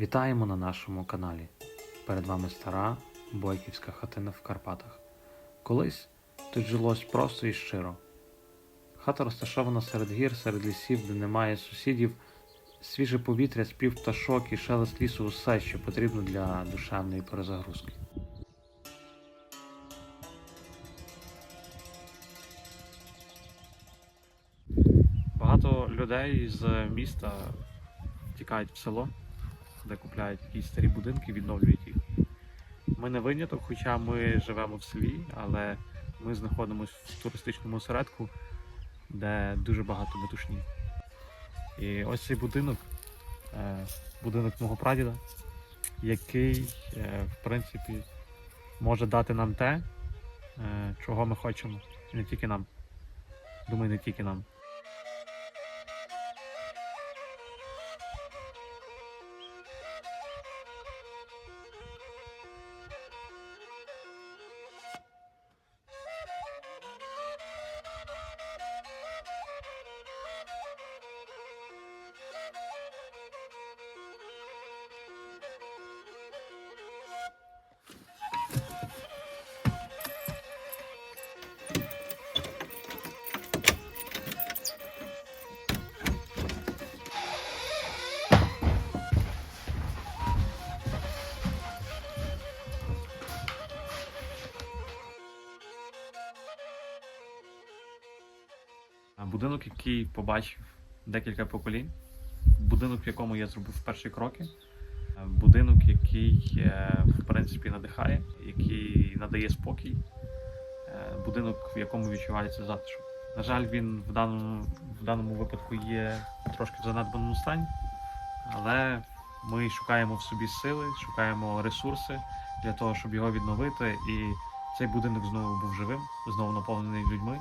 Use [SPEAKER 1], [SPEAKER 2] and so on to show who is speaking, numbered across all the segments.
[SPEAKER 1] Вітаємо на нашому каналі. Перед вами стара бойківська хатина в Карпатах. Колись тут жилось просто і щиро. Хата розташована серед гір, серед лісів, де немає сусідів, свіже повітря, спів пташок і шелест лісу усе, що потрібно для душевної перезагрузки. Багато людей з міста тікають в село, де купляють якісь старі будинки, відновлюють їх. Ми не виняток, хоча ми живемо в селі, але ми знаходимося в туристичному осередку, де дуже багато метушні. І ось цей будинок, е, будинок мого прадіда, який, е, в принципі, може дати нам те, е, чого ми хочемо. І не тільки нам. Думаю, не тільки нам. Будинок, який побачив декілька поколінь, будинок, в якому я зробив перші кроки, будинок, який е, в принципі надихає, який надає спокій, е, будинок, в якому відчувається затишок. На жаль, він в даному, в даному випадку є трошки в занедбаному стані, але ми шукаємо в собі сили, шукаємо ресурси для того, щоб його відновити. І цей будинок знову був живим, знову наповнений людьми.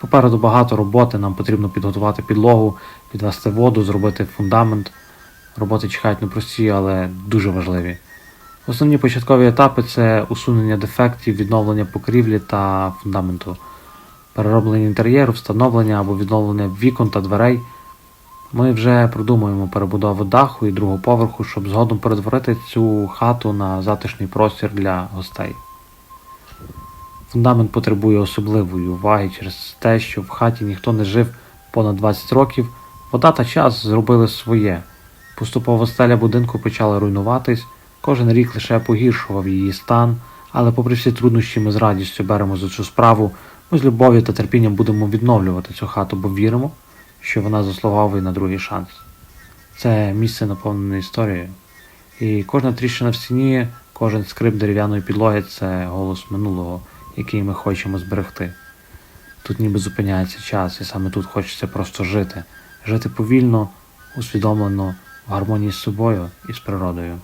[SPEAKER 1] Попереду багато роботи, нам потрібно підготувати підлогу, підвести воду, зробити фундамент. Роботи чекають непрості, але дуже важливі. Основні початкові етапи це усунення дефектів, відновлення покрівлі та фундаменту, перероблення інтер'єру, встановлення або відновлення вікон та дверей. Ми вже продумуємо перебудову даху і другого поверху, щоб згодом перетворити цю хату на затишний простір для гостей. Фундамент потребує особливої уваги через те, що в хаті ніхто не жив понад 20 років. Вода та час зробили своє. Поступово стеля будинку почала руйнуватись, кожен рік лише погіршував її стан, але попри всі труднощі ми з радістю беремо за цю справу, ми з любов'ю та терпінням будемо відновлювати цю хату, бо віримо, що вона заслуговує на другий шанс. Це місце наповнене історією. І кожна тріщина в стіні, кожен скрип дерев'яної підлоги це голос минулого, який ми хочемо зберегти. Тут ніби зупиняється час, і саме тут хочеться просто жити, жити повільно, усвідомлено, в гармонії з собою і з природою.